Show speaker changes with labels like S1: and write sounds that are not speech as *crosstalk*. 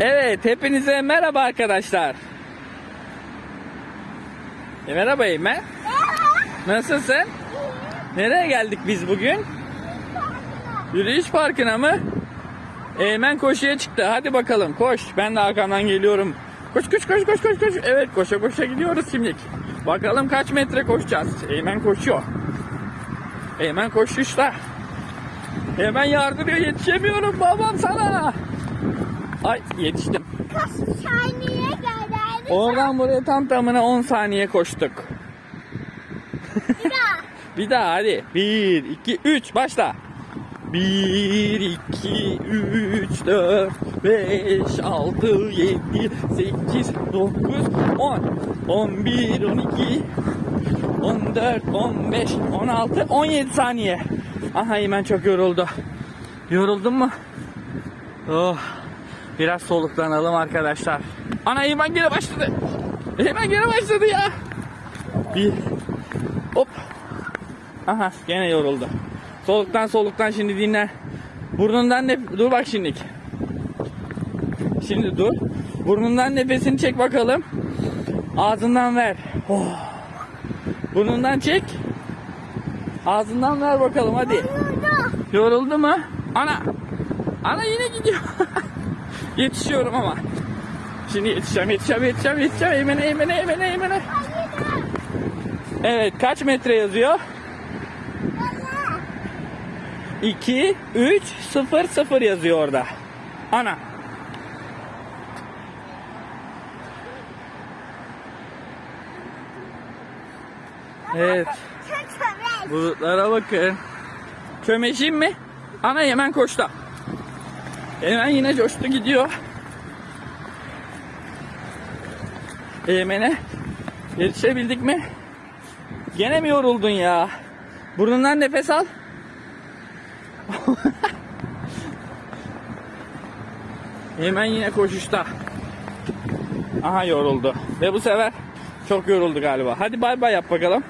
S1: Evet, hepinize merhaba arkadaşlar. E, merhaba Eymen. Nasılsın? Nereye geldik biz bugün? Yürüyüş parkına mı? Eymen koşuya çıktı. Hadi bakalım koş. Ben de arkamdan geliyorum. Koş koş koş koş koş koş. Evet koşa koşa gidiyoruz şimdi. Bakalım kaç metre koşacağız. Eymen koşuyor. Eymen koşuşta. Hemen yardırıyor yetişemiyorum babam sana. Ay yetiştim.
S2: Kaç saniye geldi?
S1: Oradan buraya tam tamına 10 saniye koştuk.
S2: Bir daha. *laughs*
S1: Bir daha hadi. 1, 2, 3 başla. 1, 2, 3, 4, 5, 6, 7, 8, 9, 10, 11, 12, 14, 15, 16, 17 saniye. Aha hemen çok yoruldu. Yoruldun mu? Oh. Biraz soluklanalım arkadaşlar. Ana hemen gene başladı. Hemen gene başladı ya. Bir. Hop. Aha gene yoruldu. Soluktan soluktan şimdi dinle. Burnundan nef dur bak şimdi. Şimdi dur. Burnundan nefesini çek bakalım. Ağzından ver. Oh. Burnundan çek. Ağzından ver bakalım hadi.
S2: Burada.
S1: Yoruldu mu? Ana. Ana yine gidiyor. *laughs* Yetişiyorum ama. Şimdi yetişeceğim, yetişeceğim, yetişeceğim, yetişeceğim. Eğmene, eğmene, eğmene, eğmene. Evet, kaç metre yazıyor? 2, 3, 0, 0 yazıyor orada. Ana. Evet, bulutlara bakın. Çömeşeyim mi? Ana hemen koştu. Hemen yine coştu gidiyor. Eymen'e yetişebildik mi? Gene mi yoruldun ya? Burnundan nefes al. *laughs* Hemen yine koşuşta. Aha yoruldu. Ve bu sefer çok yoruldu galiba. Hadi bay bay yap bakalım.